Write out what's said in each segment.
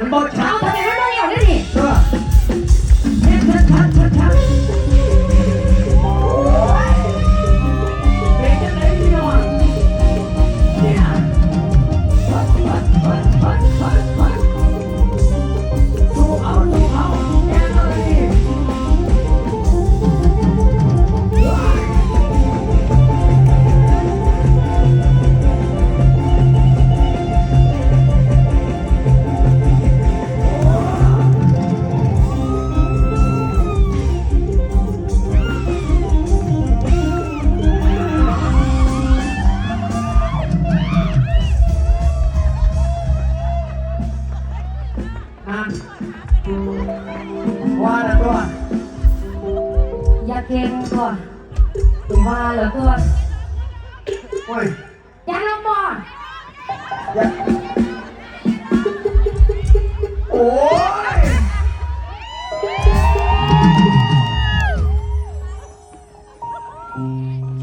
มันบ่ชัเอาดทำ ว่าแล้วก็อย่าเก่งก่อนว่าเหลือเกินโอ้ยอย่าลงบอลอย่าโอ้ย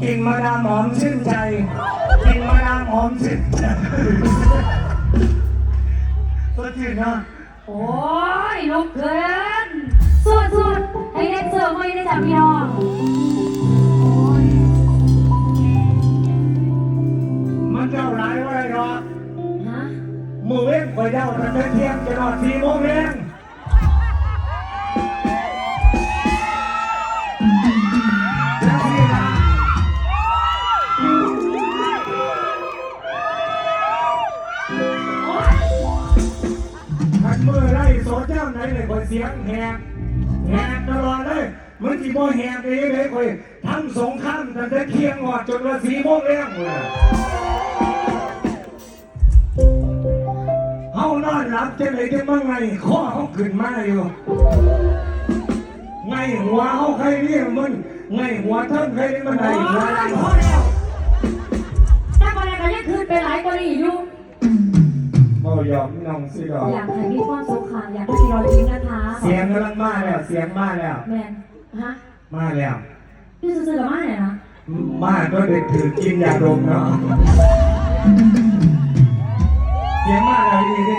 กินมาดามหอมชื่นใจกินมาดามหอมชื่นใจสดชื่นเนาะ โอ้ยลุกเกินสุดสุดให้ได้เสิร์ฟไม่ได้จับพี่น้องโอ้ยมันเจ้าร้ายว่าไรเนาะฮะมือเว้นคอยเจ้าตั้งแต่เที่ยงจะนอนสี่โมงเอง เสียงแหบแหบตลอดเลยมันสิบ่แหบได้ยังไงคอยทั้งสงข้ามตั้งแต่เที่ยงหอดจนว่าสี่โมงเองเลยเฮานอนหลับจะไหนจะมาไงข้อเขาขึ้นมาอยู่ไงหัวเขาใครเรียกมันไงหัวท่านใครเรียกมันไหัวหลังพอแล้ว บ่ยอมน้องสิดอก อยากให้มีความสุขค่ะอยากให้มีรอยยิ้มนะคะเสียงกำลังมาแล้ว เสียงมาแล้ว แมนฮะมาแล้ว พี่ซื้อๆกับมาเนี่ยนะมาก็เด็กถือกินยาดมเนาะเสียงมาแล้วดีดิ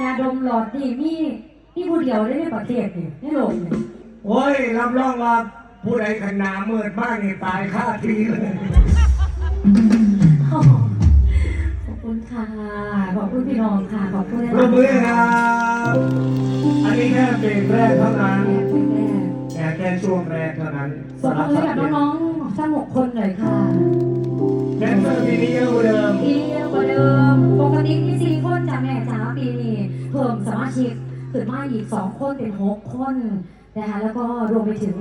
ยาดมหลอดนี่มีมีผู้เดียวได้ในประเทศนี่ในโลกนี่โอ้ยรับรองว่าผู้ใดขนามืดมากนี่ตายค่าทีเลยขอบ คุณค่ะ ขอบคุณพี่น้องค่ะ ขอบคุณปรบมือครับ อันนี้แค่เป็นแรกเท่านั้นแม่แค่แค่ช่วงแรกเท่านั้นสวัสดีกับน้องๆทั้งหกคนหน่อยค่ะแดนเซอร์ปีนี้เยอะกว่าเดิมปีเยอะกว่าเดิม ปกติมีสี่คนจากแม่จ๋าปีนี้เพิ่มสมาชิกขึ้นมาอีกสองคนเป็นหกคนนะคะแล้วก็รวมไปถึง